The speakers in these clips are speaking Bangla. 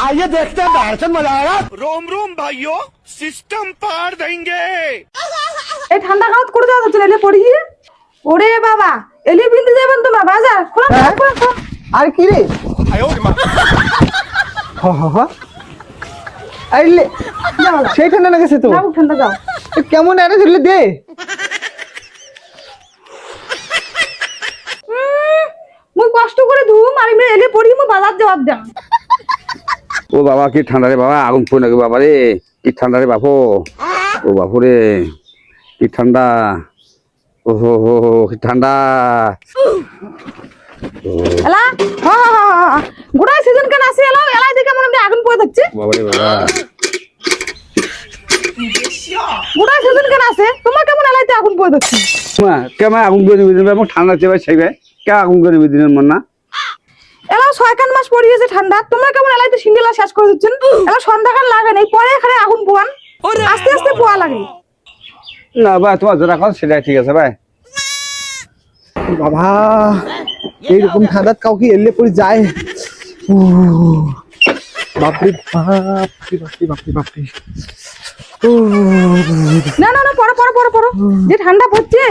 आइए देखते हैं दर्शन मजा आएगा रोम रोम भाइयों सिस्टम पार देंगे এই ঠান্ডা কালত করে যাওয়া হচ্ছে এলে পড়ি গিয়ে ওরে বাবা এলি বিনতে যাবেন তোমরা বাজার খোলা খোলা, খোলা খোলা। আর কি রে হ হ হ আইলে যাও যাও। সেই ঠান্ডা লেগেছে তো যাও ঠান্ডা যাও এ কেমন আরে ধরলে দে উম, মুই কষ্ট করে ধুম আর এমনি এলে পড়ি মুই বাজার জবাব দাম ও বাবা কি ঠান্ডা রে বাবা আগুন পড়ে নাকি বাবা রে কি ঠান্ডা রে বাপু? ও বাপু রে কি ঠান্ডা? ও হো হো হো, কি ঠান্ডা? এলা হা হা হা সিজন কেন আসি এলা? এলাই দেখে মনে আগুন পড়ে থাকছে। বাবা রে বাবা। গোটা সিজন কেন আছে? তোমার কেমন এলাইতে আগুন পড়ে থাকছে? কেমন আগুন করে ঠান্ডা চেয়ে সেইবে কে আগুন করে দিনের মন না? এলা ছয়খান মাস ঠান্ডা। তোমরা কেমন এলাইতে সিঙ্গেলা শেষ করে দিচ্ছেন? এলা সন্ধ্যাকাল লাগে নাই পরে এখানে আগুন পোয়ান আস্তে আস্তে পোয়া লাগে না ভাই তোমার যেটা কথা সেটাই ঠিক আছে ভাই। বাবা এইরকম ঠান্ডাত কাউকে এলে পড়ে যায়? বাপরে বাপরে বাপরে বাপরে বাপরে। না না না পড়ো পড়ো পড়ো পড়ো। যে ঠান্ডা পড়ছে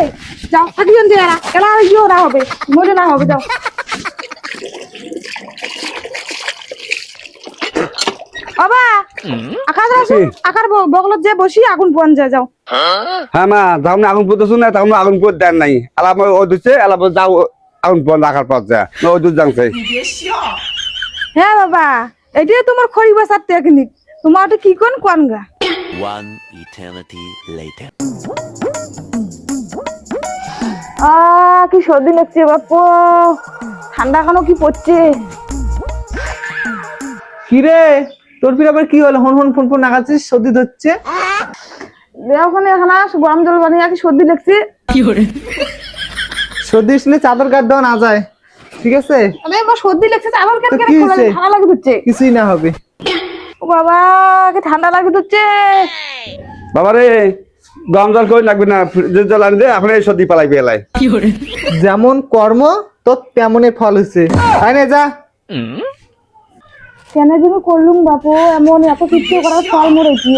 যাও থাকিও যে এরা। গিয়েও না হবে মরে না হবে যাও। বাবা আকাশ আসো আকার বগলত যে বসি আগুন পোয়ান যায় যাও। হ্যাঁ মা যাও না আগুন আগুন দেন নাই। ও যাও আগুন যা ও দুধ হ্যাঁ বাবা এটাই তোমার খড়ি বাসার টেকনিক তোমার ওটা কি কোন কোন গা? One eternity later. আহ কি সর্দি লাগছে বাপু। ঠান্ডা কেন কি পড়ছে কি রে তোর ফির আবার কি হলো? হন হন ফোন ফোন নাগাছিস সর্দি ধরছে? ওখানে এখানে গরম জল বানিয়ে কি সর্দি লাগছে। সর্দি শুনে চাদর গাছ দেওয়া না যায় ঠিক আছে? আরে আমার সর্দি লাগছে কেন তো কেন কি খোলা ঠান্ডা লাগে দিচ্ছে কিছুই না হবে। ও বাবা কি ঠান্ডা লাগে দিচ্ছে বাবা রে গরম জল করে লাগবে না? ফ্রিজের জল আনি দে আপনি এই সর্দি পালাই পেলাই যেমন কর্ম তোর তেমনই ফল হচ্ছে তাই না যা। কেন যেন করলুম বাপু? এমন এত কিছু করার ফল মরেছি।